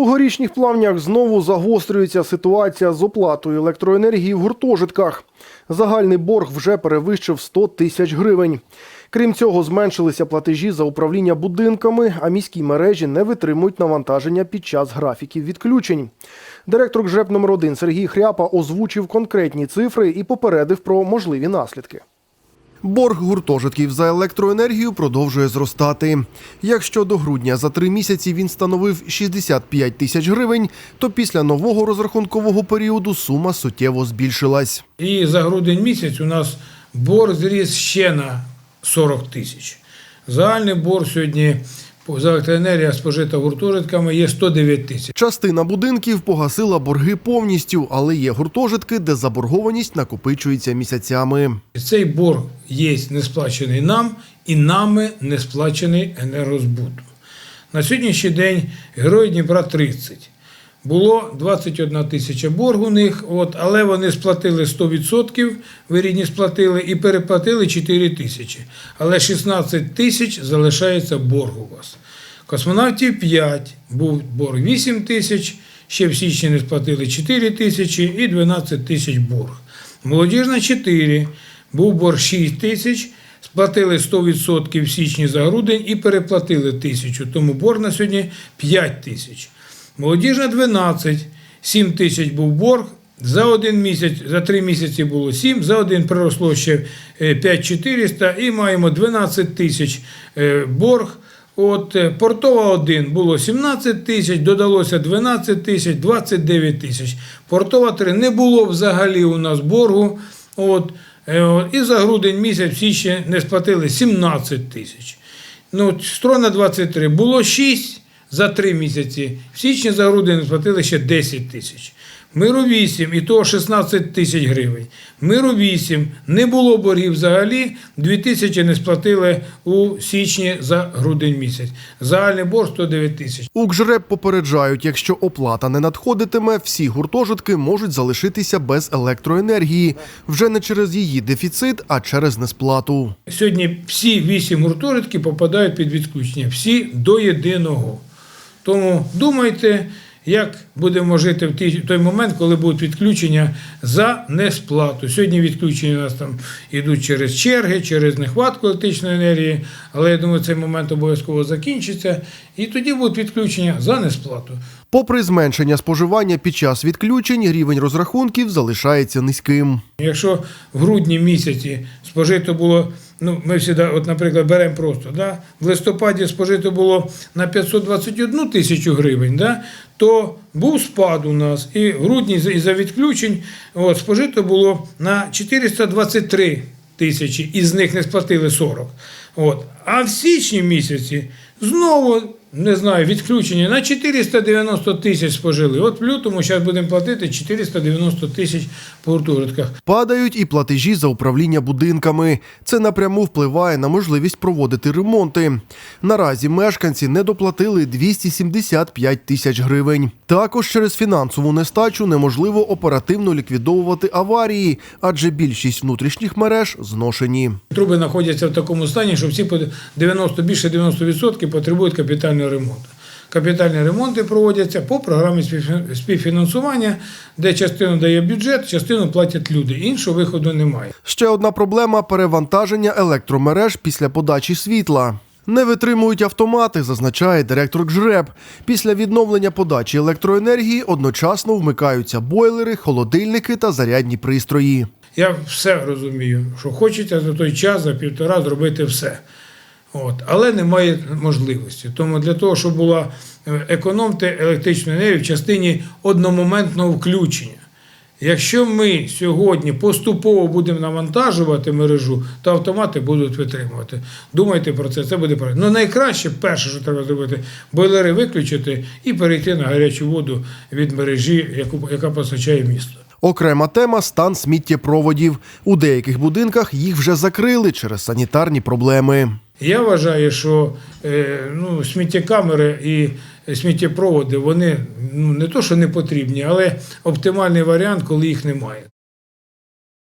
У горішніх плавнях знову загострюється ситуація з оплатою електроенергії в гуртожитках. Загальний борг вже перевищив 100 тисяч гривень. Крім цього, зменшилися платежі за управління будинками, а міські мережі не витримують навантаження під час графіків відключень. Директор ГЖЕП номер 1 Сергій Хряпа озвучив конкретні цифри і попередив про можливі наслідки. Борг гуртожитків за електроенергію продовжує зростати. Якщо до грудня за три місяці він становив 65 тисяч гривень, то після нового розрахункового періоду сума суттєво збільшилась. І за грудень місяць у нас борг зріс ще на 40 тисяч. Загальний борг сьогодні електроенергія спожита гуртожитками є 109 тисяч. Частина будинків погасила борги повністю, але є гуртожитки, де заборгованість накопичується місяцями. Цей борг є не сплачений нам і нами не сплачений енергозбуту. На сьогоднішній день герої Дніпра 30. Було 21 тисяча борг у них, от, але вони сплатили 100%, ви рідні сплатили і переплатили 4 тисячі. Але 16 тисяч залишається борг у вас. Космонавтів 5, був борг 8 тисяч, ще в січні не сплатили 4 тисячі і 12 тисяч борг. Молодіжна 4, був борг 6 тисяч, сплатили 100% в січні за грудень і переплатили тисячу, тому борг на сьогодні 5 тисяч. Молодіжна 12, 7 тисяч був борг. За один місяць, за три місяці було 7, за один приросло ще е, 5400 і маємо 12 тисяч е, борг. От е, портова 1 було 17 тисяч, додалося 12 тисяч, 29 тисяч. Портова 3 не було взагалі у нас боргу. От, е, і за грудень місяць всі ще не сплатили 17 тисяч. Ну, строна 23 було 6 за 3 місяці. В січні за грудень сплатили ще 10 тисяч. Миру 8, і того 16 тисяч гривень. Миру 8, не було боргів взагалі, 2 тисячі не сплатили у січні за грудень місяць. Загальний борг 109 тисяч. У ГЖРЕП попереджають, якщо оплата не надходитиме, всі гуртожитки можуть залишитися без електроенергії вже не через її дефіцит, а через несплату. Сьогодні всі 8 гуртожитків попадають під відключення, всі до єдиного. Тому думайте, як будемо жити в той момент, коли будуть відключення за несплату. Сьогодні відключення у нас там йдуть через черги, через нехватку електричної енергії, але я думаю, цей момент обов'язково закінчиться, і тоді будуть відключення за несплату. Попри зменшення споживання під час відключень, рівень розрахунків залишається низьким. Якщо в грудні місяці спожито було, ну ми всі, от, наприклад, беремо просто, да, в листопаді спожито було на 521 тисячу гривень, да, то був спад у нас, і в грудні за- із-за відключень от, спожито було на 423 тисячі, із них не сплатили 40. От. А в січні місяці знову. Не знаю, відключення на 490 тисяч спожили. От в лютому зараз будемо платити 490 тисяч по гуртожитках. Падають і платежі за управління будинками. Це напряму впливає на можливість проводити ремонти. Наразі мешканці не доплатили 275 тисяч гривень. Також через фінансову нестачу неможливо оперативно ліквідовувати аварії, адже більшість внутрішніх мереж зношені. Труби знаходяться в такому стані, що всі по 90, більше 90% потребують капітального ремонту. Капітальні ремонти проводяться по програмі співфінансування, де частину дає бюджет, частину платять люди. Іншого виходу немає. Ще одна проблема перевантаження електромереж після подачі світла. Не витримують автомати, зазначає директор ГЖРЕП. Після відновлення подачі електроенергії одночасно вмикаються бойлери, холодильники та зарядні пристрої. Я все розумію, що хочеться за той час, за півтора зробити все. От. Але немає можливості. Тому для того, щоб була е, економити електричну енергію в частині одномоментного включення. Якщо ми сьогодні поступово будемо навантажувати мережу, то автомати будуть витримувати. Думайте про це, це буде правильно. Ну найкраще, перше, що треба зробити, бойлери виключити і перейти на гарячу воду від мережі, яку, яка постачає місто. Окрема тема стан сміттєпроводів. У деяких будинках їх вже закрили через санітарні проблеми. Я вважаю, що е, ну, сміттєкамери і сміттєпроводи вони ну, не то, що не потрібні, але оптимальний варіант, коли їх немає.